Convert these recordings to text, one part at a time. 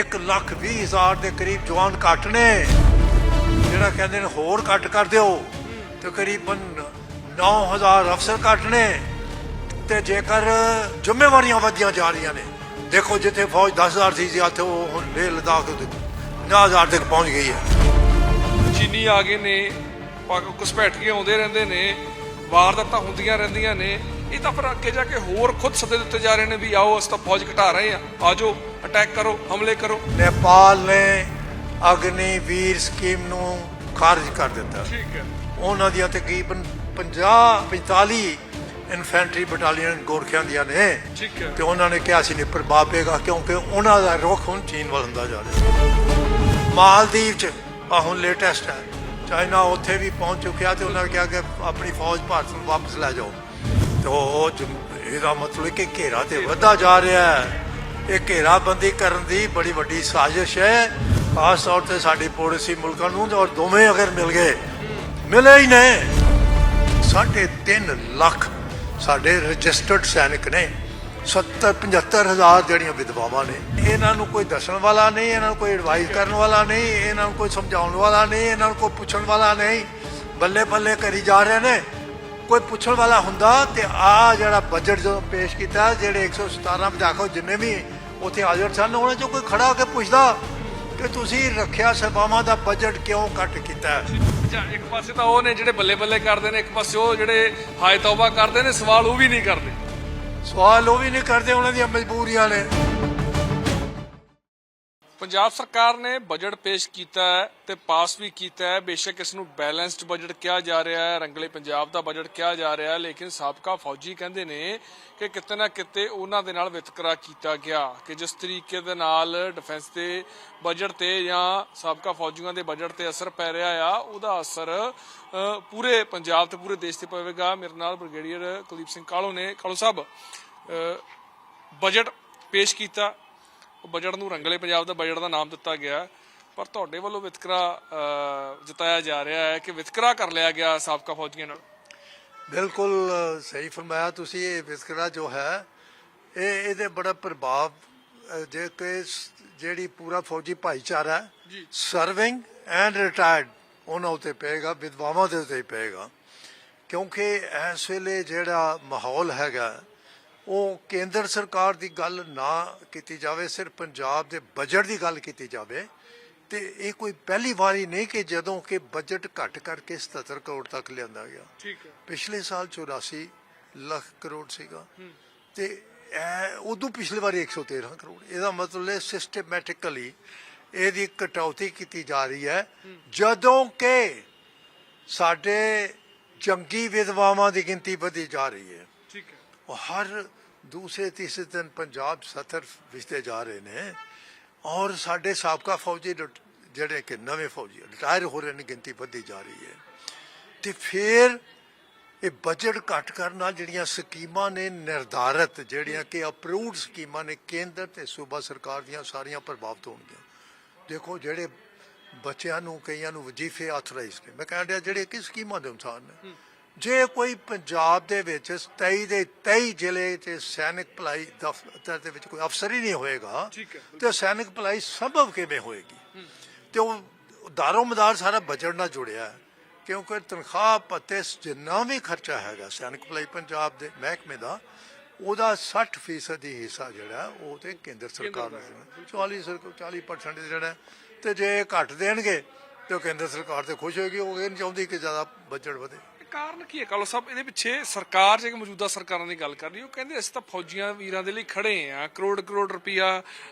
1 ਲੱਖ 20 ਹਜ਼ਾਰ ਦੇ ਕਰੀਬ ਜਵਾਨ ਘੱਟ ਨੇ। ਜਿਹੜਾ ਕਹਿੰਦੇ ਨੇ ਹੋਰ ਘੱਟ ਕਰ ਦਿਓ ਤਕਰੀਬਨ 9000 ਅਫਸਰ ਘੱਟ ਨੇ। ਤੇ ਜੇਕਰ ਜ਼ਿੰਮੇਵਾਰੀਆਂ ਵਧੀਆਂ ਜਾ ਰਹੀਆਂ ਨੇ, ਦੇਖੋ ਜਿੱਥੇ ਫੌਜ 10000 ਸੀ ਜਾਂ ਤੇ ਉਹ ਹੁਣ ਲੇਹ ਲਦਾਖ 90000 ਤੱਕ ਪਹੁੰਚ ਗਈ ਹੈ। ਚੀਨੀ ਆ ਗਏ ਨੇ ਪਾਕ ਘੁਸਪੈਠ ਕੇ ਆਉਂਦੇ ਰਹਿੰਦੇ ਨੇ, ਵਾਰਦਾਤਾਂ ਹੁੰਦੀਆਂ ਰਹਿੰਦੀਆਂ ਨੇ ਇਹ ਤਾਂ ਫਿਰ ਅੱਗੇ ਜਾ ਕੇ ਹੋਰ ਖੁਦ ਸੱਦੇ ਦਿੱਤੇ ਜਾ ਰਹੇ ਨੇ ਵੀ ਆਓ ਅਸੀਂ ਤਾਂ ਫੌਜ ਘਟਾ ਰਹੇ ਆ ਆਜੋ ਅਟੈਕ ਕਰੋ ਹਮਲੇ ਕਰੋ। ਨੇਪਾਲ ਨੇ ਅਗਨੀ ਵੀਰ ਸਕੀਮ ਨੂੰ ਖਾਰਜ ਕਰ ਦਿੱਤਾ। ਠੀਕ ਹੈ। ਉਹਨਾਂ ਦੀਆਂ ਤਕਰੀਬਨ 50 45 ਇਨਫੈਂਟਰੀ ਬਟਾਲੀਅਨ ਗੋਰਖਿਆਂ ਦੀਆਂ ਨੇ। ਠੀਕ ਹੈ। ਤੇ ਉਹਨਾਂ ਨੇ ਕਿਹਾ ਸੀ ਨਹੀਂ ਪ੍ਰਭਾਵ ਪਏਗਾ ਕਿਉਂਕਿ ਉਹਨਾਂ ਦਾ ਰੁਖ ਹੁਣ ਚੀਨ ਵੱਲ ਹੁੰਦਾ ਜਾ ਰਿਹਾ। ਮਾਲਦੀਵ ਚ ਆ ਹੁਣ ਲੇਟੈਸਟ ਹੈ। ਚਾਈਨਾ ਉੱਥੇ ਵੀ ਪਹੁੰਚ ਚੁੱਕਿਆ ਤੇ ਉਹਨਾਂ ਨੇ ਕਿਹਾ ਕਿ ਆਪਣੀ ਫੌਜ ਭਾਰਤ ਨੂੰ ਵਾਪਸ ਲੈ ਜਾਓ। ਤੇ ਉਹ ਇਹਦਾ ਮਤਲਬ ਕਿ ਘੇਰਾ ਤੇ ਵੱਧਾ ਜਾ ਰਿਹਾ ਹੈ। ਇਹ ਘੇਰਾਬੰਦੀ ਕਰਨ ਦੀ ਬੜੀ ਵੱਡੀ ਸਾਜ਼ਿਸ਼ ਹੈ। ਖਾਸ ਤੌਰ ਤੇ ਸਾਡੇ ਪੜੋਸੀ ਮੁਲਕਾਂ ਨੂੰ ਔਰ ਦੋਵੇਂ ਅਗਰ ਮਿਲ ਗਏ, ਮਿਲੇ ਹੀ ਨੇ। ਸਾਢੇ ਤਿੰਨ ਲੱਖ ਸਾਡੇ ਰਜਿਸਟਰਡ ਸੈਨਿਕ ਨੇ। 70 75 ਹਜ਼ਾਰ ਜਿਹੜੀਆਂ ਵਿਧਵਾਵਾਂ ਨੇ। ਇਹਨਾਂ ਨੂੰ ਕੋਈ ਦੱਸਣ ਵਾਲਾ ਨਹੀਂ, ਇਹਨਾਂ ਨੂੰ ਕੋਈ ਐਡਵਾਈਸ ਕਰਨ ਵਾਲਾ ਨਹੀਂ, ਇਹਨਾਂ ਨੂੰ ਕੋਈ ਸਮਝਾਉਣ ਵਾਲਾ ਨਹੀਂ, ਇਹਨਾਂ ਨੂੰ ਕੋਈ ਪੁੱਛਣ ਵਾਲਾ ਨਹੀਂ। ਬੱਲੇ ਬੱਲੇ ਕਰੀ ਜਾ ਰਹੇ ਨੇ। ਕੋਈ ਪੁੱਛਣ ਵਾਲਾ ਹੁੰਦਾ ਤੇ ਆ ਜਿਹੜਾ ਬਜਟ ਜਦੋਂ ਪੇਸ਼ ਕੀਤਾ ਜਿਹੜੇ 117 ਵਿਧਾਇਕ ਜਿੰਨੇ ਵੀ ਉੱਥੇ ਹਾਜ਼ਰ ਸਨ ਉਹਨਾਂ ਚੋਂ ਕੋਈ ਖੜਾ ਹੋ ਕੇ ਪੁੱਛਦਾ ਕਿ ਤੁਸੀਂ ਰੱਖਿਆ ਸੇਵਾਵਾਂ ਦਾ ਬਜਟ ਕਿਉਂ ਕੱਟ ਕੀਤਾ? ਇੱਕ ਪਾਸੇ ਤਾਂ ਉਹ ਨੇ ਜਿਹੜੇ ਬੱਲੇ ਬੱਲੇ ਕਰਦੇ ਨੇ ਇੱਕ ਪਾਸੇ ਉਹ ਜਿਹੜੇ ਹਾਏ ਤੌਬਾ ਕਰਦੇ ਨੇ ਸਵਾਲ ਉਹ ਵੀ ਨਹੀਂ ਕਰਦੇ। ਸਵਾਲ ਉਹ ਵੀ ਨਹੀਂ ਕਰਦੇ ਉਹਨਾਂ ਦੀਆਂ ਮਜਬੂਰੀਆਂ ਨੇ। ਪੰਜਾਬ ਸਰਕਾਰ ਨੇ ਬਜਟ ਪੇਸ਼ ਕੀਤਾ ਹੈ ਤੇ ਪਾਸ ਵੀ ਕੀਤਾ ਹੈ। ਬੇਸ਼ੱਕ ਇਸ ਨੂੰ ਬੈਲੈਂਸਡ ਬਜਟ ਕਿਹਾ ਜਾ ਰਿਹਾ ਹੈ। ਰੰਗਲੇ ਪੰਜਾਬ ਦਾ ਬਜਟ ਕਿਹਾ ਜਾ ਰਿਹਾ ਹੈ, ਲੇਕਿਨ ਸਾਬਕਾ ਫੌਜੀ ਕਹਿੰਦੇ ਨੇ ਕਿ ਕਿਤੇ ਨਾ ਕਿਤੇ ਉਹਨਾਂ ਦੇ ਨਾਲ ਵਿਤਕਰਾ ਕੀਤਾ ਗਿਆ ਕਿ ਜਿਸ ਤਰੀਕੇ ਦੇ ਨਾਲ ਡਿਫੈਂਸ ਦੇ ਬਜਟ ਤੇ ਜਾਂ ਸਾਬਕਾ ਫੌਜੀਆਂ ਦੇ ਬਜਟ ਤੇ ਅਸਰ ਪੈ ਰਿਹਾ ਆ, ਉਹਦਾ ਅਸਰ ਪੂਰੇ ਪੰਜਾਬ ਤੇ ਪੂਰੇ ਦੇਸ਼ ਤੇ ਪਵੇਗਾ। ਮੇਰੇ ਨਾਲ ਬ੍ਰਿਗੇਡੀਅਰ ਕੁਲਦੀਪ ਸਿੰਘ ਕਾਲੋ ਨੇ, ਕਾਲੋ ਸਾਹਿਬ ਬਜਟ ਪੇਸ਼ ਕੀਤਾ। ਉਹ ਬਜਟ ਨੂੰ ਰੰਗਲੇ ਪੰਜਾਬ ਦਾ ਬਜਟ ਦਾ ਨਾਮ ਦਿੱਤਾ ਗਿਆ ਪਰ ਤੁਹਾਡੇ ਵੱਲੋਂ ਵਿਤਕਰਾ ਜਤਾਇਆ ਜਾ ਰਿਹਾ ਹੈ ਕਿ ਵਿਤਕਰਾ ਕਰ ਲਿਆ ਗਿਆ ਸਾਬਕਾ ਫੌਜੀਆਂ ਨਾਲ। ਬਿਲਕੁਲ ਸਹੀ ਫਰਮਾਇਆ ਤੁਸੀਂ ਇਹ ਵਿਤਕਰਾ ਜੋ ਹੈ ਇਹ ਇਹਦੇ ਬੜਾ ਪ੍ਰਭਾਵ ਜੇ ਕਿ ਜਿਹੜੀ ਪੂਰਾ ਫੌਜੀ ਭਾਈਚਾਰਾ ਹੈ। ਸਰਵਿੰਗ ਐਂਡ ਰਿਟਾਇਰਡ ਉਹਨਾਂ ਉਤੇ ਪਏਗਾ ਵਿਧਵਾਵਾਂ ਦੇ ਉਤੇ ਪਏਗਾ। ਕਿਉਂਕਿ ਇਸ ਵੇਲੇ ਜਿਹੜਾ ਮਾਹੌਲ ਹੈਗਾ ਉਹ ਕੇਂਦਰ ਸਰਕਾਰ ਦੀ ਗੱਲ ਨਾ ਕੀਤੀ ਜਾਵੇ ਸਿਰਫ ਪੰਜਾਬ ਦੇ ਬਜਟ ਦੀ ਗੱਲ ਕੀਤੀ ਜਾਵੇ ਤੇ ਇਹ ਕੋਈ ਪਹਿਲੀ ਵਾਰੀ ਨਹੀਂ ਕਿ ਜਦੋਂ ਕਿ ਬਜਟ ਘਟ ਕਰਕੇ 77 ਕਰੋੜ ਤੱਕ ਲਿਆਂਦਾ ਗਿਆ। ਠੀਕ ਹੈ। ਪਿਛਲੇ ਸਾਲ 84 ਲੱਖ ਕਰੋੜ ਸੀਗਾ। ਤੇ ਇਹ ਉਦੋਂ ਪਿਛਲੇ ਵਾਰੀ 113 ਕਰੋੜ। ਇਹਦਾ ਮਤਲਬ ਹੈ ਸਿਸਟਮੈਟਿਕਲੀ ਇਹਦੀ ਕਟੌਤੀ ਕੀਤੀ ਜਾ ਰਹੀ ਹੈ। ਜਦੋਂ ਕਿ ਸਾਡੇ ਜੰਗੀ ਵਿਧਵਾਵਾਂ ਦੀ ਗਿਣਤੀ ਵਧੀ ਜਾ ਰਹੀ ਹੈ। ਹਰ ਦੂਸਰੇ ਤੀਸਰੇ ਦਿਨ ਪੰਜਾਬ ਸਤਰ ਵਿਚਦੇ ਜਾ ਰਹੇ ਨੇ ਔਰ ਸਾਡੇ ਸਾਬਕਾ ਫੌਜੀ ਜਿਹੜੇ ਕਿ ਨਵੇਂ ਫੌਜੀ, ਰਿਟਾਇਰ ਹੋ ਰਹੇ ਨੇ, ਗਿਣਤੀ ਵਧਦੀ ਜਾ ਰਹੀ ਹੈ। ਤੇ ਫਿਰ ਇਹ ਬਜਟ ਘੱਟ ਕਰਨ ਨਾਲ ਜਿਹੜੀਆਂ ਸਕੀਮਾਂ ਨੇ ਨਿਰਧਾਰਤ, ਜਿਹੜੀਆਂ ਕਿ ਅਪਰੂਵਡ ਸਕੀਮਾਂ ਨੇ, ਕੇਂਦਰ ਤੇ ਸੂਬਾ ਸਰਕਾਰ ਦੀਆਂ ਸਾਰੀਆਂ ਪ੍ਰਭਾਵਿਤ ਹੋਣਗੀਆਂ। ਦੇਖੋ ਜਿਹੜੇ ਬੱਚਿਆਂ ਨੂੰ, ਕਈਆਂ ਨੂੰ ਵਜ਼ੀਫੇ ਆਥੋਰਾਈਜ਼ ਨੇ। ਮੈਂ ਕਹਿੰਦਾ ਜਿਹੜੇ ਕਿ ਸਕੀਮਾਂ ਦੇ ਅਨੁਸਾਰ ਨੇ। ਜੇ ਕੋਈ ਪੰਜਾਬ ਦੇ ਵਿੱਚ 23 ਦੇ 23 ਜ਼ਿਲ੍ਹੇ ਤੇ ਸੈਨਿਕ ਭਲਾਈ ਦਫ਼ਤਰ ਦੇ ਵਿੱਚ ਕੋਈ ਅਫਸਰ ਹੀ ਨਹੀਂ ਹੋਏਗਾ ਤੇ ਸੈਨਿਕ ਭਲਾਈ ਸੰਭਵ ਕਿਵੇਂ ਹੋਏਗੀ? ਤੇ ਉਹ ਦਾਰੋ ਮਦਾਰ ਸਾਰਾ ਬਜਟ ਨਾਲ ਜੁੜਿਆ ਹੈ ਕਿਉਂਕਿ ਤਨਖਾਹ ਭੱਤੇ ਜਿੰਨਾ ਵੀ ਖਰਚਾ ਹੈਗਾ ਸੈਨਿਕ ਭਲਾਈ ਪੰਜਾਬ ਦੇ ਮਹਿਕਮੇ ਦਾ ਉਹਦਾ 60% ਹੀ ਹਿੱਸਾ ਜਿਹੜਾ ਉਹ ਤੇ ਕੇਂਦਰ ਸਰਕਾਰ ਦਾ ਨੂੰ 40 ਸਰਕਾਰ 40% ਜਿਹੜਾ। ਤੇ ਜੇ ਘੱਟ ਦੇਣਗੇ ਤੇ ਕੇਂਦਰ ਸਰਕਾਰ ਤੇ ਖੁਸ਼ ਹੋਏਗੀ ਉਹ ਇਹ ਨਹੀਂ ਚਾਹੁੰਦੀ ਕਿ ਜ਼ਿਆਦਾ ਬਜਟ ਵਧੇ। ਕਾਰਨ ਕੀ ਹੈ? ਕਾਲੋ ਸਾਹਿਬ ਇਹਦੇ ਪਿੱਛੇ ਸਰਕਾਰ ਜੇ ਮੌਜੂਦਾ ਸਰਕਾਰਾਂ ਦੀ ਗੱਲ ਕਰ ਰਹੀ ਉਹ ਕਹਿੰਦੇ ਅਸੀਂ ਤਾਂ ਫੌਜੀਆਂ ਵੀਰਾਂ ਦੇ ਲਈ ਖੜੇ ਆ ਕਰੋੜ ਕਰੋੜ ਰੁਪਈਆ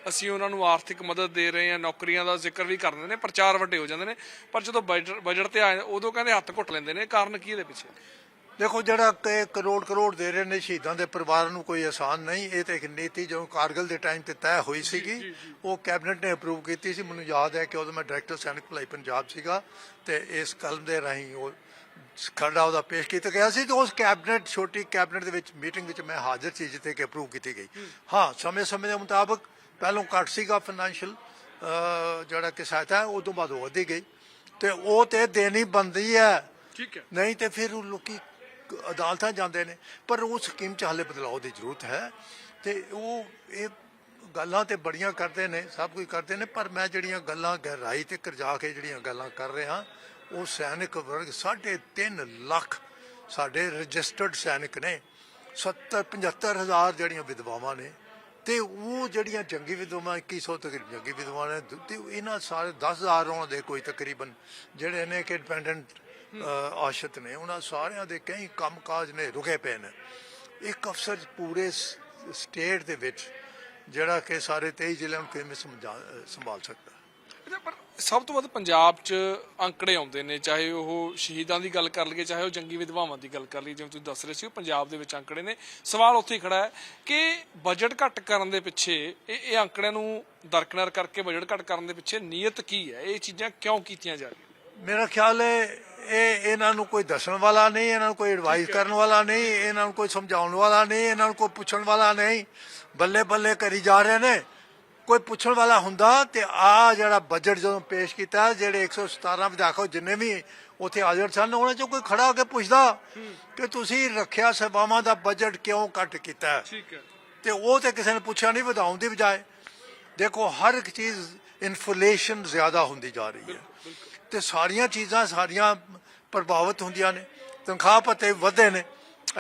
ਅਸੀਂ ਉਹਨਾਂ ਨੂੰ ਆਰਥਿਕ ਮਦਦ ਦੇ ਰਹੇ ਆ ਨੌਕਰੀਆਂ ਦਾ ਜ਼ਿਕਰ ਵੀ ਕਰ ਦਿੰਦੇ ਨੇ ਪ੍ਰਚਾਰ ਵੱਡੇ ਹੋ ਜਾਂਦੇ ਨੇ। ਪਰ ਜਦੋਂ ਬਜਟ ਬਜਟ ਤੇ ਆਏ ਉਦੋਂ ਕਹਿੰਦੇ ਹੱਥ ਘੁੱਟ ਲੈਂਦੇ ਨੇ। ਕਾਰਨ ਕੀ ਇਹਦੇ ਪਿੱਛੇ? ਦੇਖੋ ਜਿਹੜਾ ਕਿ ਕਰੋੜ ਕਰੋੜ ਦੇ ਰਹੇ ਨੇ ਸ਼ਹੀਦਾਂ ਦੇ ਪਰਿਵਾਰਾਂ ਨੂੰ ਕੋਈ ਆਸਾਨ ਨਹੀਂ। ਇਹ ਤਾਂ ਇੱਕ ਨੀਤੀ ਜੋ ਕਾਰਗਲ ਦੇ ਟਾਈਮ ਤੇ ਤੈਅ ਹੋਈ ਸੀਗੀ। ਉਹ ਕੈਬਨਿਟ ਨੇ ਅਪਰੂਵ ਕੀਤੀ ਸੀ। ਮੈਨੂੰ ਯਾਦ ਹੈ ਕਿ ਉਦੋਂ ਮੈਂ ਡਾਇਰੈਕਟਰ ਸੈਨਿਕ ਭਲਾਈ ਪੰਜਾਬ ਸੀਗਾ ਤੇ ਇਸ ਕਲਮ ਦੇ ਰਾਹੀਂ ਉਹ ਖਰੜਾ ਉਹਦਾ ਪੇਸ਼ ਕੀਤਾ ਗਿਆ ਸੀ ਤੇ ਉਸ ਕੈਬਨਿਟ ਛੋਟੀ ਕੈਬਨਿਟ ਦੇ ਵਿੱਚ ਮੀਟਿੰਗ ਵਿੱਚ ਮੈਂ ਹਾਜ਼ਰ ਸੀ ਜਿੱਥੇ ਕਿ ਅਪਰੂਵ ਕੀਤੀ ਗਈ। ਹਾਂ। ਸਮੇਂ ਸਮੇਂ ਦੇ ਮੁਤਾਬਕ ਪਹਿਲੋਂ ਘੱਟ ਸੀਗਾ ਫਾਈਨੈਂਸ਼ੀਅਲ ਜਿਹੜਾ ਕਿ ਸਹਾਇਤਾ ਉਹ ਤੋਂ ਬਾਅਦ ਵਧੀ ਗਈ। ਤੇ ਉਹ ਤੇ ਦੇਣੀ ਬੰਦੀ ਹੈ। ਠੀਕ ਹੈ। ਨਹੀਂ ਤੇ ਫਿਰ ਉਹ ਲੋਕੀ ਅਦਾਲਤਾਂ ਜਾਂਦੇ ਨੇ। ਪਰ ਉਹ ਸਕੀਮ ਚ ਹਾਲੇ ਬਦਲਾਅ ਦੀ ਜ਼ਰੂਰਤ ਹੈ ਤੇ ਉਹ ਇਹ ਗੱਲਾਂ ਤੇ ਬੜੀਆਂ ਕਰਦੇ ਨੇ ਸਭ ਕੁਝ ਕਰਦੇ ਨੇ ਪਰ ਮੈਂ ਜਿਹੜੀਆਂ ਗੱਲਾਂ ਗਹਿਰਾਈ ਤੇ ਕਰਜਾ ਕੇ ਜਿਹੜੀਆਂ ਗੱਲਾਂ ਕਰ ਰਿਹਾ ਉਹ ਸੈਨਿਕ ਵਰਗ 3.5 ਲੱਖ ਸਾਡੇ ਰਜਿਸਟਰਡ ਸੈਨਿਕ ਨੇ। 70 75 ਹਜ਼ਾਰ ਜਿਹੜੀਆਂ ਵਿਧਵਾਵਾਂ ਨੇ ਤੇ ਉਹ ਜਿਹੜੀਆਂ ਜੰਗੀ ਵਿਧਵਾਵਾਂ 2100 ਤਕਰੀਬਨ ਜੰਗੀ ਵਿਧਵਾਵਾਂ ਨੇ ਤੇ ਇਹਨਾਂ ਸਾਰੇ 10000 ਉਹਨਾਂ ਦੇ ਕੋਈ ਤਕਰੀਬਨ ਜਿਹੜੇ ਨੇ ਕਿ ਡਿਪੈਂਡੈਂਟ ਆਸ਼ਿਤ ਨੇ। ਉਹਨਾਂ ਸਾਰਿਆਂ ਦੇ ਕਈ ਕੰਮਕਾਜ ਨੇ ਰੁਕੇ ਪਏ ਨੇ। ਇੱਕ ਅਫਸਰ ਪੂਰੇ ਸਟੇਟ ਦੇ ਵਿੱਚ ਜਿਹੜਾ ਕਿ ਸਾਰੇ 23 ਜ਼ਿਲ੍ਹਿਆਂ ਨੂੰ ਕਿਵੇਂ ਸੰਭਾਲ ਸਕਦਾ। ਪਰ ਸਭ ਤੋਂ ਵੱਧ ਪੰਜਾਬ 'ਚ ਅੰਕੜੇ ਆਉਂਦੇ ਨੇ ਚਾਹੇ ਉਹ ਸ਼ਹੀਦਾਂ ਦੀ ਗੱਲ ਕਰ ਲਈਏ ਚਾਹੇ ਉਹ ਜੰਗੀ ਵਿਧਵਾਵਾਂ ਦੀ ਗੱਲ ਕਰ ਲਈਏ ਜਿਵੇਂ ਤੁਸੀਂ ਦੱਸ ਰਹੇ ਸੀ ਉਹ ਪੰਜਾਬ ਦੇ ਵਿੱਚ ਅੰਕੜੇ ਨੇ। ਸਵਾਲ ਉੱਥੇ ਹੀ ਖੜਾ ਹੈ ਕਿ ਬਜਟ ਘੱਟ ਕਰਨ ਦੇ ਪਿੱਛੇ ਇਹ ਇਹ ਅੰਕੜਿਆਂ ਨੂੰ ਦਰਕਨਾਰ ਕਰਕੇ ਬਜਟ ਘੱਟ ਕਰਨ ਦੇ ਪਿੱਛੇ ਨੀਅਤ ਕੀ ਹੈ? ਇਹ ਚੀਜ਼ਾਂ ਕਿਉਂ ਕੀਤੀਆਂ ਜਾ ਰਹੀਆਂ? ਮੇਰਾ ਖਿਆਲ ਹੈ ਇਹ ਇਹਨਾਂ ਨੂੰ ਕੋਈ ਦੱਸਣ ਵਾਲਾ ਨਹੀਂ ਇਹਨਾਂ ਨੂੰ ਕੋਈ ਐਡਵਾਈਸ ਕਰਨ ਵਾਲਾ ਨਹੀਂ ਇਹਨਾਂ ਨੂੰ ਕੋਈ ਸਮਝਾਉਣ ਵਾਲਾ ਨਹੀਂ ਇਹਨਾਂ ਨੂੰ ਕੋਈ ਪੁੱਛਣ ਵਾਲਾ ਨਹੀਂ। ਬੱਲੇ ਬੱਲੇ ਕਰੀ ਜਾ ਰਹੇ ਨੇ। ਕੋਈ ਪੁੱਛਣ ਵਾਲਾ ਹੁੰਦਾ ਤੇ ਆ ਜਿਹੜਾ ਬਜਟ ਜਦੋਂ ਪੇਸ਼ ਕੀਤਾ ਜਿਹੜੇ 117 ਵਿਧਾਇਕ ਜਿੰਨੇ ਵੀ ਉੱਥੇ ਹਾਜ਼ਰ ਸਨ ਉਹਨਾਂ ਚੋਂ ਕੋਈ ਖੜਾ ਹੋ ਕੇ ਪੁੱਛਦਾ ਕਿ ਤੁਸੀਂ ਰੱਖਿਆ ਸੇਵਾਵਾਂ ਦਾ ਬਜਟ ਕਿਉਂ ਕੱਟ ਕੀਤਾ? ਹੈ? ਠੀਕ ਹੈ। ਤੇ ਉਹ ਤੇ ਕਿਸੇ ਨੇ ਪੁੱਛਿਆ ਨਹੀਂ ਵਧਾਉਣ ਦੀ ਬਜਾਏ। ਦੇਖੋ ਹਰ ਇੱਕ ਚੀਜ਼ ਇਨਫਲੇਸ਼ਨ ਜ਼ਿਆਦਾ ਹੁੰਦੀ ਜਾ ਰਹੀ ਹੈ। ਤੇ ਸਾਰੀਆਂ ਚੀਜ਼ਾਂ ਸਾਰੀਆਂ ਪ੍ਰਭਾਵਿਤ ਹੁੰਦੀਆਂ ਨੇ ਤਨਖਾਹ ਭੱਤੇ ਵਧੇ ਨੇ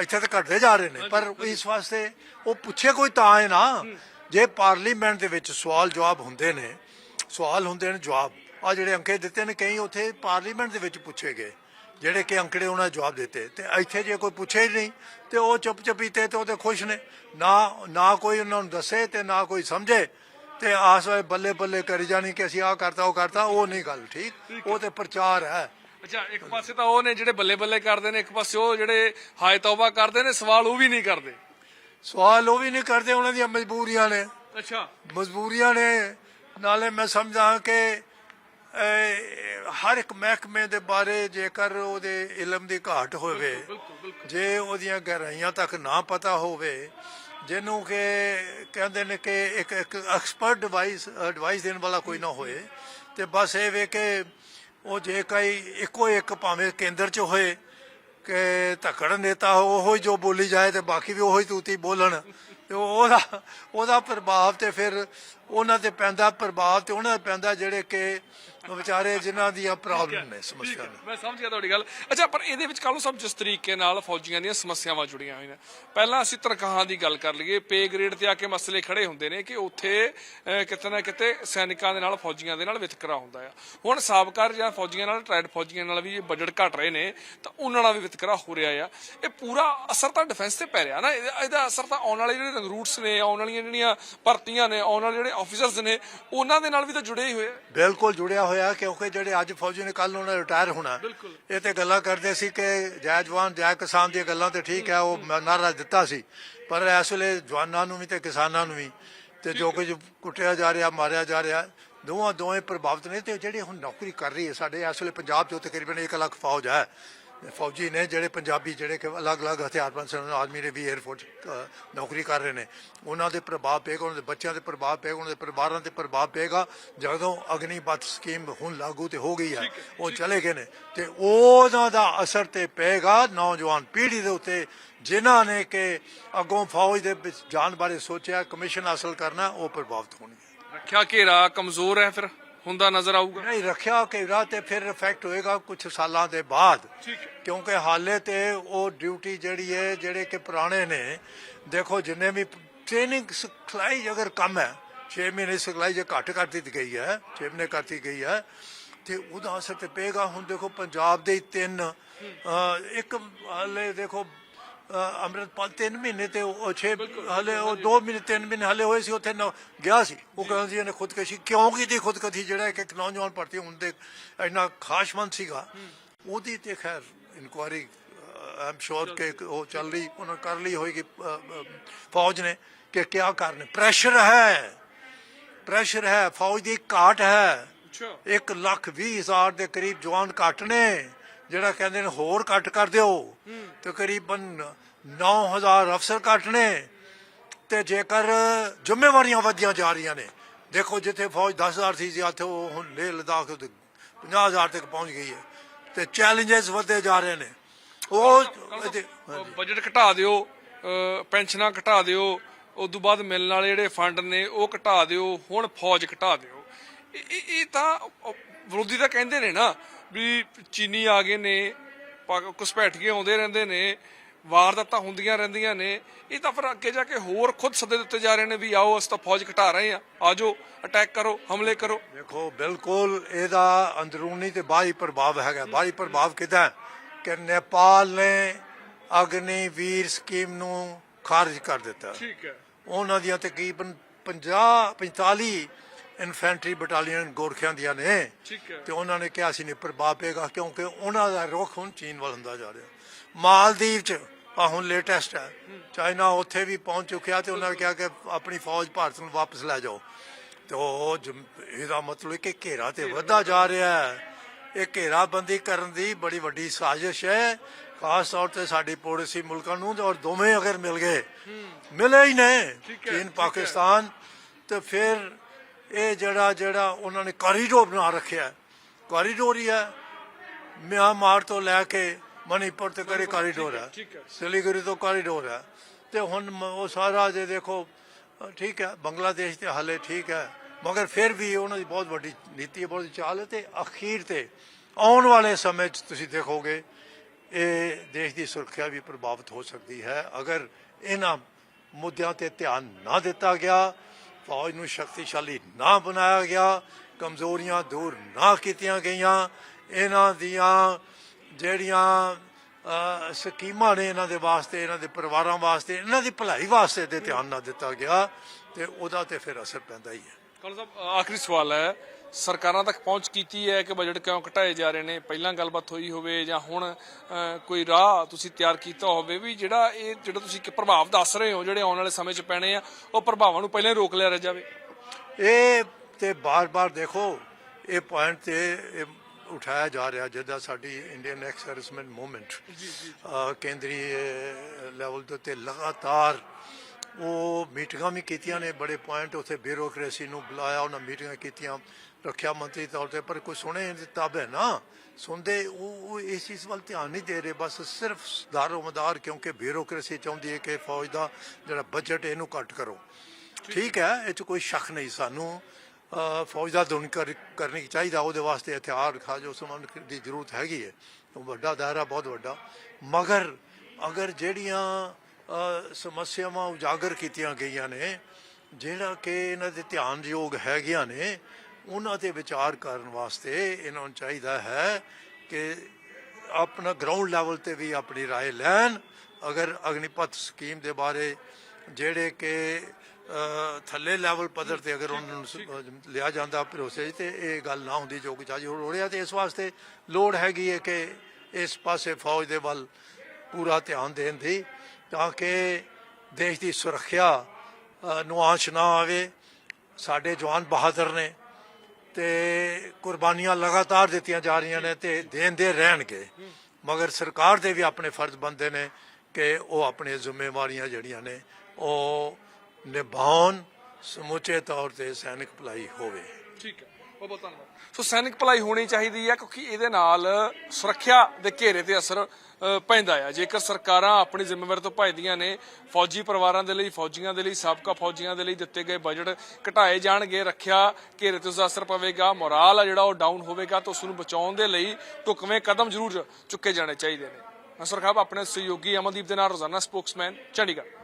ਇੱਥੇ ਤਾਂ ਘਟਦੇ ਜਾ ਰਹੇ ਨੇ ਪਰ ਇਸ ਵਾਸਤੇ ਉਹ ਪੁੱਛੇ ਕੋਈ ਤਾਂ ਹੈ ਨਾ ਜੇ ਪਾਰਲੀਮੈਂਟ ਦੇ ਵਿੱਚ ਸਵਾਲ ਜਵਾਬ ਹੁੰਦੇ ਨੇ ਸਵਾਲ ਹੁੰਦੇ ਨੇ ਜਵਾਬ ਆ ਜਿਹੜੇ ਅੰਕੇ ਦਿੱਤੇ ਨੇ ਕਈ ਉੱਥੇ ਪਾਰਲੀਮੈਂਟ ਦੇ ਵਿੱਚ ਪੁੱਛੇ ਗਏ ਜਿਹੜੇ ਕਿ ਅੰਕੜੇ ਉਹਨਾਂ ਜਵਾਬ ਦਿੱਤੇ ਤੇ ਇੱਥੇ ਜੇ ਕੋਈ ਪੁੱਛੇ ਹੀ ਨਹੀਂ ਤੇ ਉਹ ਚੁੱਪ ਚਪੀਤੇ ਤੇ ਉਹ ਤੇ ਖੁਸ਼ ਨੇ ਨਾ ਨਾ ਕੋਈ ਉਹਨਾਂ ਨੂੰ ਦੱਸੇ ਤੇ ਨਾ ਕੋਈ ਸਮਝੇ ਤੇ ਆਸ ਵੇ ਬੱਲੇ ਬੱਲੇ ਕਰੀ ਜਾਣੀ ਕਿ ਅਸੀਂ ਆਹ ਕਰਤਾ ਉਹ ਕਰਤਾ ਉਹ ਨਹੀਂ ਗੱਲ ਠੀਕ ਉਹ ਤੇ ਪ੍ਰਚਾਰ ਹੈ। ਅੱਛਾ ਇੱਕ ਪਾਸੇ ਤਾਂ ਉਹ ਨੇ ਜਿਹੜੇ ਬੱਲੇ ਬੱਲੇ ਕਰਦੇ ਨੇ ਇੱਕ ਪਾਸੇ ਉਹ ਜਿਹੜੇ ਹਾਏ ਤੌਬਾ ਕਰਦੇ ਨੇ ਸਵਾਲ ਉਹ ਵੀ ਨਹੀਂ ਕਰਦੇ। ਸਵਾਲ ਉਹ ਵੀ ਨਹੀਂ ਕਰਦੇ ਉਹਨਾਂ ਦੀਆਂ ਮਜਬੂਰੀਆਂ ਨੇ। ਅੱਛਾ। ਮਜਬੂਰੀਆਂ ਨੇ। ਨਾਲੇ ਮੈਂ ਸਮਝਾਂ ਕਿ ਹਰ ਇੱਕ ਮਹਿਕਮੇ ਦੇ ਬਾਰੇ ਜੇਕਰ ਉਹਦੇ ਇਲਮ ਦੀ ਘਾਟ ਹੋਵੇ ਜੇ ਉਹਦੀਆਂ ਗਹਿਰਾਈਆਂ ਤੱਕ ਨਾ ਪਤਾ ਹੋਵੇ ਜਿਹਨੂੰ ਕਿ ਕਹਿੰਦੇ ਨੇ ਕਿ ਇੱਕ ਇੱਕ ਐਕਸਪਰਟ ਡਿਵਾਈਸ ਐਡਵਾਈਸ ਦੇਣ ਵਾਲਾ ਕੋਈ ਨਾ ਹੋਏ ਤੇ ਬਸ ਇਹ ਵੇ ਕਿ ਉਹ ਜੇ ਕਈ ਇੱਕੋ ਇੱਕ ਭਾਵੇਂ ਕੇਂਦਰ 'ਚ ਹੋਏ ਕਿ ਧੱਕੜ ਨੇਤਾ ਉਹੋ ਜੋ ਬੋਲੀ ਜਾਏ ਤੇ ਬਾਕੀ ਵੀ ਉਹੋ ਹੀ ਤੂਤੀ ਬੋਲਣ। ਤੇ ਉਹਦਾ ਉਹਦਾ ਪ੍ਰਭਾਵ ਤੇ ਫਿਰ ਉਹਨਾਂ ਤੇ ਪੈਂਦਾ, ਪ੍ਰਭਾਵ ਤੇ ਉਹਨਾਂ ਤੇ ਪੈਂਦਾ ਜਿਹੜੇ ਕਿ ਵਿਚਾਰੇ ਜਿਨ੍ਹਾਂ ਦੀਆਂ ਪ੍ਰੋਬਲਮ ਨੇ ਸਮੱਸਿਆ ਨੇ। ਮੈਂ ਸਮਝ ਗਿਆ ਤੁਹਾਡੀ ਗੱਲ। ਅੱਛਾ ਪਰ ਇਹਦੇ ਵਿੱਚ ਕੱਲ ਨੂੰ ਸਭ ਜਿਸ ਤਰੀਕੇ ਨਾਲ ਫੌਜੀਆਂ ਦੀਆਂ ਸਮੱਸਿਆਵਾਂ ਜੁੜੀਆਂ ਹੋਈਆਂ। ਨੇ ਪਹਿਲਾਂ ਅਸੀਂ ਤਨਖਾਹਾਂ ਦੀ ਗੱਲ ਕਰ ਲਈਏ ਪੇ ਗ੍ਰੇਡ ਤੇ ਆ ਕੇ ਮਸਲੇ ਖੜੇ ਹੁੰਦੇ ਨੇ ਕਿ ਉੱਥੇ ਕਿਤੇ ਨਾ ਕਿਤੇ ਸੈਨਿਕਾਂ ਦੇ ਨਾਲ ਫੌਜੀਆਂ ਦੇ ਨਾਲ ਵਿਤਕਰਾ ਹੁੰਦਾ ਆ। ਹੁਣ ਸਾਬਕਾ ਜਾਂ ਫੌਜੀਆਂ ਨਾਲ ਟ੍ਰਾਈਡ ਫੌਜੀਆਂ ਨਾਲ ਵੀ ਬਜਟ ਘਟ ਰਹੇ ਨੇ ਤਾਂ ਉਹਨਾਂ ਨਾਲ ਵੀ ਵਿਤਕਰਾ ਹੋ ਰਿਹਾ ਆ। ਇਹ ਪੂਰਾ ਅਸਰ ਤਾਂ ਡਿਫੈਂਸ ਤੇ ਪੈ ਰਿਹਾ ਨਾ। ਇਹਦਾ ਅਸਰ ਤਾਂ ਆਉਣ ਵਾਲੇ ਜਿਹੜੇ ਰੂਟਸ ਨੇ ਆਉਣ ਵਾਲੀਆਂ ਜਿਹੜੀਆਂ ਭਰਤੀਆਂ ਨੇ ਆਉਣ ਵਾਲੇ ਜਿਹੜੇ ਆਫੀਸਰਸ ਨੇ ਉਹਨਾਂ ਦੇ ਨਾਲ ਵੀ ਤਾਂ ਜੁੜੇ ਹੀ ਹੋਏ ਆ। ਬਿਲਕੁਲ ਜੁੜਿਆ ਹੋਇਆ ਕਿਉਂਕਿ ਜਿਹੜੇ ਅੱਜ ਫੌਜੀ ਨੇ ਕੱਲ ਉਹਨਾਂ ਰਿਟਾਇਰ ਹੋਣਾ। ਇਹ ਤੇ ਗੱਲਾਂ ਕਰਦੇ ਸੀ ਕਿ ਜੈ ਜਵਾਨ ਜੈ ਕਿਸਾਨ ਦੀਆਂ ਗੱਲਾਂ ਤੇ ਠੀਕ ਹੈ ਉਹ ਨਾਰਾ ਦਿੱਤਾ ਸੀ। ਪਰ ਇਸ ਵੇਲੇ ਜਵਾਨਾਂ ਨੂੰ ਵੀ ਤੇ ਕਿਸਾਨਾਂ ਨੂੰ ਵੀ ਤੇ ਜੋ ਕੁਝ ਕੁੱਟਿਆ ਜਾ ਰਿਹਾ ਮਾਰਿਆ ਜਾ ਰਿਹਾ ਦੋਵਾਂ ਦੋਵੇਂ ਪ੍ਰਭਾਵਿਤ ਨੇ ਤੇ ਜਿਹੜੀ ਹੁਣ ਨੌਕਰੀ ਕਰ ਰਹੀ ਹੈ ਸਾਡੇ ਇਸ ਵੇਲੇ ਪੰਜਾਬ 'ਚ ਤਕਰੀਬਨ 1 ਲੱਖ ਫੌਜ ਹੈ। ਫੌਜੀ ਨੇ ਜਿਹੜੇ ਪੰਜਾਬੀ ਜਿਹੜੇ ਕਿ ਅਲੱਗ-ਅਲੱਗ ਹਥਿਆਰਬੰਦ ਸਨ ਆਦਮੀ ਦੇ ਵੀ 에ਅਰਫੋਰਸ ਨੌਕਰੀ ਕਰ ਰਹੇ ਨੇ। ਉਹਨਾਂ ਦੇ ਪ੍ਰਭਾਵ ਪਏਗਾ ਉਹਨਾਂ ਦੇ ਬੱਚਿਆਂ ਤੇ ਪ੍ਰਭਾਵ ਪਏਗਾ ਉਹਨਾਂ ਦੇ ਪਰਿਵਾਰਾਂ ਤੇ ਪ੍ਰਭਾਵ ਪਏਗਾ। ਜਦੋਂ ਅਗਨੀਪਥ ਸਕੀਮ ਹੁਣ ਲਾਗੂ ਤੇ ਹੋ ਗਈ ਹੈ ਉਹ ਚਲੇ ਗਏ ਨੇ। ਤੇ ਉਹਨਾਂ ਦਾ ਅਸਰ ਤੇ ਪਏਗਾ ਨੌਜਵਾਨ ਪੀੜ੍ਹੀ ਦੇ ਉੱਤੇ ਜਿਨ੍ਹਾਂ ਨੇ ਕਿ ਅੱਗੋਂ ਫੌਜ ਦੇ ਵਿੱਚ ਜਾਣ ਬਾਰੇ ਸੋਚਿਆ ਕਮਿਸ਼ਨ ਹਾਸਲ ਕਰਨਾ ਉਹ ਪ੍ਰਭਾਵਿਤ ਹੋਣਗੇ। ਰੱਖਿਆ ਘੇਰਾ ਕਮਜ਼ੋਰ ਹੈ ਫਿਰ? ਹੁੰਦਾ ਨਜ਼ਰ ਆਊਗਾ। ਨਹੀਂ ਰੱਖਿਆ ਕਿ ਰਾਹ ਤੇ ਫਿਰ ਇਫੈਕਟ ਹੋਏਗਾ ਕੁਝ ਸਾਲਾਂ ਦੇ ਬਾਅਦ। ਕਿਉਂਕਿ ਹਾਲੇ ਤੇ ਉਹ ਡਿਊਟੀ ਜਿਹੜੀ ਹੈ ਜਿਹੜੇ ਕਿ ਪੁਰਾਣੇ ਨੇ ਦੇਖੋ ਜਿੰਨੇ ਵੀ ਟ੍ਰੇਨਿੰਗ ਸਿਖਲਾਈ ਅਗਰ ਕੰਮ ਹੈ 6 ਮਹੀਨੇ ਸਿਖਲਾਈ ਜੇ ਘੱਟ ਕਰ ਦਿੱਤੀ ਗਈ ਹੈ 6 ਮਹੀਨੇ ਕਰਤੀ ਗਈ ਹੈ ਤੇ ਉਹਦਾ ਅਸਰ ਤੇ ਪਏਗਾ। ਹੁਣ ਦੇਖੋ ਪੰਜਾਬ ਦੇ ਤਿੰਨ ਇੱਕ ਹਾਲੇ ਦੇਖੋ ਅੰਮ੍ਰਿਤਪਾਲ ਤਿੰਨ ਮਹੀਨੇ ਤੇ ਉਹ 6 ਹਲੇ ਉਹ 2 ਮਹੀਨੇ 3 ਮਹੀਨੇ ਹਲੇ ਹੋਏ ਸੀ ਉੱਥੇ ਨਾ- ਗਿਆ ਸੀ। ਉਹ ਕਹਿੰਦਾ ਸੀ ਇਹਨੇ ਖੁਦਕਸ਼ੀ ਕਿਉਂ ਕੀਤੀ ਖੁਦਕਸ਼ੀ? ਜਿਹੜਾ ਇੱਕ ਇੱਕ ਨੌਜਵਾਨ ਭਰਤੀ ਹੋਣ ਦੇ ਇੰਨਾ ਖਾਸ਼ਮੰਦ ਸੀਗਾ। ਉਹਦੀ ਤੇ ਖੈਰ ਇਨਕੁਆਰੀ ਆਮ ਸ਼ੋਰ ਕਿ ਉਹ ਚੱਲ ਰਹੀ ਉਹਨਾਂ ਕਰ ਲਈ ਹੋਏਗੀ ਫੌਜ ਨੇ ਕਿ ਕਿਆ ਕਰਨੇ? ਪ੍ਰੈਸ਼ਰ ਹੈ। ਪ੍ਰੈਸ਼ਰ ਹੈ। ਫੌਜ ਦੀ ਘਾਟ ਹੈ। ਅੱਛਾ। 1 ਲੱਖ 20 ਹਜ਼ਾਰ ਦੇ ਕਰੀਬ ਜਵਾਨ ਘੱਟ ਨੇ। ਜਿਹੜਾ ਕਹਿੰਦੇ ਨੇ ਹੋਰ ਘੱਟ ਕਰ ਦਿਓ। ਤਕਰੀਬਨ 9000 ਅਫਸਰ ਘੱਟ ਨੇ। ਤੇ ਜੇਕਰ ਜ਼ਿੰਮੇਵਾਰੀਆਂ ਵਧੀਆਂ ਜਾ ਰਹੀਆਂ ਨੇ ਦੇਖੋ ਜਿੱਥੇ ਫੌਜ 10000 ਸੀ ਸੀ ਉੱਥੇ ਉਹ ਹੁਣ ਲੇਹ ਲਦਾਖ ਤੇ 50000 ਤੱਕ ਪਹੁੰਚ ਗਈ ਹੈ। ਤੇ ਚੈਲੰਜਸ ਵਧਦੇ ਜਾ ਰਹੇ ਨੇ। ਉਹ ਬਜਟ ਘਟਾ ਦਿਓ ਪੈਨਸ਼ਨਾਂ ਘਟਾ ਦਿਓ ਉਸ ਤੋਂ ਬਾਅਦ ਮਿਲਣ ਵਾਲੇ ਜਿਹੜੇ ਫੰਡ ਨੇ ਉਹ ਘਟਾ ਦਿਓ ਹੁਣ ਫੌਜ ਘਟਾ ਦਿਓ। ਇਹ- ਤਾਂ ਵਿਰੋਧੀ ਤਾਂ ਕਹਿੰਦੇ ਨੇ ਨਾ ਵੀ ਚੀਨੀ ਆ ਗਏ ਨੇ ਘੁਸਪੈਠੀਏ ਆਉਂਦੇ ਰਹਿੰਦੇ ਨੇ ਵਾਰਦਾਤਾਂ ਹੁੰਦੀਆਂ ਰਹਿੰਦੀਆਂ ਨੇ। ਇਹ ਤਾਂ ਫਿਰ ਅੱਗੇ ਜਾ ਕੇ ਹੋਰ ਖੁਦ ਸੱਦੇ ਦਿੱਤੇ ਜਾ ਰਹੇ ਨੇ ਵੀ ਆਓ ਅਸੀਂ ਤਾਂ ਫੌਜ ਘਟਾ ਰਹੇ ਆ ਆਜੋ ਅਟੈਕ ਕਰੋ ਹਮਲੇ ਕਰੋ। ਦੇਖੋ ਬਿਲਕੁਲ ਇਹਦਾ ਅੰਦਰੂਨੀ ਤੇ ਬਾਹਰੀ ਪ੍ਰਭਾਵ ਹੈਗਾ। ਬਾਹਰੀ ਪ੍ਰਭਾਵ ਕਿਦਾਂ ਕਿ ਨੇਪਾਲ ਨੇ ਅਗਨੀ ਵੀਰ ਸਕੀਮ ਨੂੰ ਖਾਰਜ ਕਰ ਦਿੱਤਾ। ਠੀਕ ਹੈ। ਉਹਨਾਂ ਦੀਆਂ ਤਕਰੀਬਨ 50 45 ਇਨਫੈਂਟਰੀ ਬਟਾਲੀਅਨ ਗੋਰਖਿਆਂ ਦੀਆਂ ਨੇ। ਠੀਕ ਹੈ। ਤੇ ਉਹਨਾਂ ਨੇ ਕਿਹਾ ਸੀ ਨਹੀਂ ਪ੍ਰਭਾਵ ਪਏਗਾ ਕਿਉਂਕਿ ਉਹਨਾਂ ਦਾ ਰੁਖ ਹੁਣ ਚੀਨ ਵੱਲ ਹੁੰਦਾ ਜਾ ਰਿਹਾ। ਮਾਲਦੀਵ ਚ ਆ ਹੁਣ ਲੇਟੈਸਟ ਹੈ। ਚਾਈਨਾ ਉੱਥੇ ਵੀ ਪਹੁੰਚ ਚੁੱਕਿਆ ਤੇ ਉਹਨਾਂ ਨੇ ਕਿਹਾ ਕਿ ਆਪਣੀ ਫੌਜ ਭਾਰਤ ਨੂੰ ਵਾਪਸ ਲੈ ਜਾਓ। ਤੇ ਉਹ ਇਹਦਾ ਮਤਲਬ ਕਿ ਘੇਰਾ ਤੇ ਵੱਧਦਾ ਜਾ ਰਿਹਾ ਹੈ। ਇਹ ਘੇਰਾਬੰਦੀ ਕਰਨ ਦੀ ਬੜੀ ਵੱਡੀ ਸਾਜ਼ਿਸ਼ ਹੈ। ਖਾਸ ਤੌਰ ਤੇ ਸਾਡੀ ਪੜੋਸੀ ਮੁਲਕਾਂ ਨੂੰ ਔਰ ਦੋਵੇਂ ਅਗਰ ਮਿਲ ਗਏ ਮਿਲੇ ਹੀ ਨਹੀਂ ਚੀਨ। ਪਾਕਿਸਤਾਨ ਤੇ ਫਿਰ ਇਹ ਜਿਹੜਾ ਜਿਹੜਾ ਉਹਨਾਂ ਨੇ ਕੋਰੀਡੋਰ ਬਣਾ ਰੱਖਿਆ ਹੈ, ਕੋਰੀਡੋਰ ਹੀ ਹੈ। ਮਿਆਂਮਾਰ ਤੋਂ ਲੈ ਕੇ ਮਨੀਪੁਰ ਤੱਕ ਇਹ ਕੋਰੀਡੋਰ ਹੈ। ਸਿਲੀਗੁੜੀ ਤੋਂ ਕੋਰੀਡੋਰ ਹੈ। ਤੇ ਹੁਣ ਉਹ ਸਾਰਾ ਜੇ ਦੇਖੋ ਠੀਕ ਹੈ ਬੰਗਲਾਦੇਸ਼ ਤੇ ਹਾਲੇ ਠੀਕ ਹੈ। ਮਗਰ ਫਿਰ ਵੀ ਉਹਨਾਂ ਦੀ ਬਹੁਤ ਵੱਡੀ ਨੀਤੀ ਹੈ ਬਹੁਤ ਚਾਲ ਹੈ ਤੇ ਅਖੀਰ ਤੇ ਆਉਣ ਵਾਲੇ ਸਮੇਂ 'ਚ ਤੁਸੀਂ ਦੇਖੋਗੇ ਇਹ ਦੇਸ਼ ਦੀ ਸੁਰੱਖਿਆ ਵੀ ਪ੍ਰਭਾਵਿਤ ਹੋ ਸਕਦੀ ਹੈ। ਅਗਰ ਇਹਨਾਂ ਮੁੱਦਿਆਂ ਤੇ ਧਿਆਨ ਨਾ ਦਿੱਤਾ ਗਿਆ ਫੌਜ ਨੂੰ ਸ਼ਕਤੀਸ਼ਾਲੀ ਨਾ ਬਣਾਇਆ ਗਿਆ, ਕਮਜ਼ੋਰੀਆਂ ਦੂਰ ਨਾ ਕੀਤੀਆਂ ਗਈਆਂ। ਇਹਨਾਂ ਦੀਆਂ ਜਿਹੜੀਆਂ ਸਕੀਮਾਂ ਨੇ ਇਹਨਾਂ ਦੇ ਵਾਸਤੇ, ਇਹਨਾਂ ਦੇ ਪਰਿਵਾਰਾਂ ਵਾਸਤੇ, ਇਹਨਾਂ ਦੀ ਭਲਾਈ ਵਾਸਤੇ ਤੇ ਧਿਆਨ ਨਾ ਦਿੱਤਾ ਗਿਆ ਤੇ ਉਹਦਾ ਤੇ ਫਿਰ ਅਸਰ ਪੈਂਦਾ ਹੀ ਹੈ। ਕਾਲੂ ਸਾਹਿਬ ਆਖਰੀ ਸਵਾਲ ਹੈ ਸਰਕਾਰਾਂ ਤੱਕ ਪਹੁੰਚ ਕੀਤੀ ਹੈ ਕਿ ਬਜਟ ਕਿਉਂ ਘਟਾਏ ਜਾ ਰਹੇ ਨੇ? ਪਹਿਲਾਂ ਗੱਲਬਾਤ ਹੋਈ ਹੋਵੇ ਜਾਂ ਹੁਣ ਕੋਈ ਰਾਹ ਤੁਸੀਂ ਤਿਆਰ ਕੀਤਾ ਹੋਵੇ ਵੀ ਜਿਹੜਾ ਇਹ ਜਿਹੜਾ ਤੁਸੀਂ ਕਿ ਪ੍ਰਭਾਵ ਦੱਸ ਰਹੇ ਹੋ ਜਿਹੜੇ ਆਉਣ ਵਾਲੇ ਸਮੇਂ 'ਚ ਪੈਣੇ ਆ ਉਹ ਪ੍ਰਭਾਵਾਂ ਨੂੰ ਪਹਿਲਾਂ ਰੋਕ ਲਿਆ ਜਾਵੇ। ਇਹ ਤੇ ਬਾਰ-ਬਾਰ ਦੇਖੋ ਇਹ ਪੁਆਇੰਟ ਤੇ ਇਹ ਉਠਾਇਆ ਜਾ ਰਿਹਾ ਜਿੱਦਾਂ ਸਾਡੀ ਇੰਡੀਅਨ ਐਕਸ ਸਰਵਿਸਮੈਨ ਮੂਵਮੈਂਟ ਕੇਂਦਰੀ ਲੈਵਲ ਉੱਤੇ ਲਗਾਤਾਰ ਉਹ ਮੀਟਿੰਗਾਂ ਵੀ ਕੀਤੀਆਂ ਨੇ ਬੜੇ ਪੁਆਇੰਟ ਉੱਥੇ ਬਿਊਰੋਕ੍ਰੇਸੀ ਨੂੰ ਬੁਲਾਇਆ ਉਹਨਾਂ ਮੀਟਿੰਗਾਂ ਕੀਤੀਆਂ ਰੱਖਿਆ ਮੰਤਰੀ ਤੌਰ ਤੇ ਪਰ ਕੋਈ ਸੁਣੇ ਤਬ ਹੈ ਨਾ। ਸੁਣਦੇ ਉਹ ਇਸ ਚੀਜ਼ ਵੱਲ ਧਿਆਨ ਨਹੀਂ ਦੇ ਰਹੇ ਬਸ ਸਿਰਫ ਦਾਰੋ ਮਦਾਰ ਕਿਉਂਕਿ ਬਿਊਰੋਕ੍ਰੇਸੀ ਚਾਹੁੰਦੀ ਹੈ ਕਿ ਫੌਜ ਦਾ ਜਿਹੜਾ ਬਜਟ ਇਹਨੂੰ ਘੱਟ ਕਰੋ। ਠੀਕ। ਹੈ ਇਹ 'ਚ ਕੋਈ ਸ਼ੱਕ ਨਹੀਂ ਸਾਨੂੰ। ਫੌਜ ਦਾ ਦੁਨ ਕਰ ਕਰਨੀ ਚਾਹੀਦਾ ਉਹਦੇ ਵਾਸਤੇ ਹਥਿਆਰ ਖਾਜੋ ਸਮਾਨ ਦੀ ਜ਼ਰੂਰਤ ਹੈਗੀ ਹੈ। ਉਹ ਵੱਡਾ ਦਾਇਰਾ ਬਹੁਤ ਵੱਡਾ। ਮਗਰ ਅਗਰ ਜਿਹੜੀਆਂ ਸਮੱਸਿਆਵਾਂ ਉਜਾਗਰ ਕੀਤੀਆਂ ਗਈਆਂ ਨੇ ਜਿਹੜਾ ਕਿ ਇਹਨਾਂ ਦੇ ਧਿਆਨਯੋਗ ਹੈਗੀਆਂ ਨੇ ਉਹਨਾਂ ਤੇ ਵਿਚਾਰ ਕਰਨ ਵਾਸਤੇ ਇਹਨਾਂ ਨੂੰ ਚਾਹੀਦਾ ਹੈ ਕਿ ਆਪਣਾ ਗਰਾਊਂਡ ਲੈਵਲ ਤੇ ਵੀ ਆਪਣੀ رائے ਲੈਣ ਅਗਰ ਅਗਨੀਪਥ ਸਕੀਮ ਦੇ ਬਾਰੇ ਜਿਹੜੇ ਕਿ ਅ, ਥੱਲੇ ਲੈਵਲ ਪੱਧਰ ਤੇ ਅਗਰ ਉਹਨਾਂ ਨੂੰ ਸ- ਅ, ਲਿਆ ਜਾਂਦਾ ਭਰੋਸੇ 'ਚ ਤੇ ਇਹ ਗੱਲ ਨਾ ਹੁੰਦੀ ਜੋ ਕੁਝ ਅੱਜ ਹੋ ਰਿਹਾ ਤੇ ਇਸ ਵਾਸਤੇ ਲੋੜ ਹੈਗੀ ਹੈ ਕਿ ਇਸ ਪਾਸੇ ਫੌਜ ਦੇ ਵੱਲ ਪੂਰਾ ਧਿਆਨ ਦੇਣ ਦੀ ਤਾਂ ਕਿ ਦੇਸ਼ ਦੀ ਸੁਰੱਖਿਆ ਨੂੰ ਆਂਚ ਨਾ ਆਵੇ ਸਾਡੇ ਜਵਾਨ ਬਹਾਦਰ ਨੇ ਤੇ ਕੁਰਬਾਨੀਆਂ ਲਗਾਤਾਰ ਦਿੱਤੀਆਂ ਜਾ ਰਹੀਆਂ ਨੇ ਤੇ ਦੇਂਦੇ ਰਹਿਣਗੇ ਮਗਰ ਸਰਕਾਰ ਦੇ ਵੀ ਆਪਣੇ ਫਰਜ਼ ਬੰਦੇ ਨੇ ਕਿ ਉਹ ਆਪਣੀਆਂ ਜ਼ਿੰਮੇਵਾਰੀਆਂ ਜਿਹੜੀਆਂ ਨੇ ਉਹ ਨਿਭਾਉਣ ਸਮੁੱਚੇ ਤੌਰ ਤੇ ਸੈਨਿਕ ਭਲਾਈ ਹੋਵੇ ਠੀਕ ਹੈ ਬਹੁਤ ਬਹੁਤ ਧੰਨਵਾਦ। ਸੋ ਸੈਨਿਕ ਭਲਾਈ ਹੋਣੀ ਚਾਹੀਦੀ ਹੈ ਕਿਉਂਕਿ ਇਹਦੇ ਨਾਲ ਸੁਰੱਖਿਆ ਦੇ ਘੇਰੇ ਤੇ ਅਸਰ ਪੈਂਦਾ ਆ। ਜੇਕਰ ਸਰਕਾਰਾਂ ਆਪਣੀ ਜ਼ਿੰਮੇਵਾਰੀ ਤੋਂ ਭੱਜਦੀਆਂ ਨੇ, ਫੌਜੀ ਪਰਿਵਾਰਾਂ ਦੇ ਲਈ, ਫੌਜੀਆਂ ਦੇ ਲਈ, ਸਾਬਕਾ ਫੌਜੀਆਂ ਦੇ ਲਈ ਦਿੱਤੇ ਗਏ ਬਜਟ ਘਟਾਏ ਜਾਣਗੇ, ਰੱਖਿਆ ਘੇਰੇ ਤੇ ਉਸ ਦਾ ਅਸਰ ਪਵੇਗਾ, ਮੋਰਾਲ ਆ ਜਿਹੜਾ ਉਹ ਡਾਊਨ ਹੋਵੇਗਾ ਤਾਂ ਉਸ ਨੂੰ ਬਚਾਉਣ ਦੇ ਲਈ ਢੁਕਵੇਂ ਕਦਮ ਜ਼ਰੂਰ ਚੁੱਕੇ ਜਾਣੇ ਚਾਹੀਦੇ ਨੇ। ਨਸਰ ਖਾਬ ਆਪਣੇ ਸਹਿਯੋਗੀ ਅਮਨਦੀਪ ਦੇ ਨਾਲ ਰੋਜ਼ਾਨਾ ਸਪੋਕਸਮੈਨ ਚੰਡੀਗੜ੍ਹ।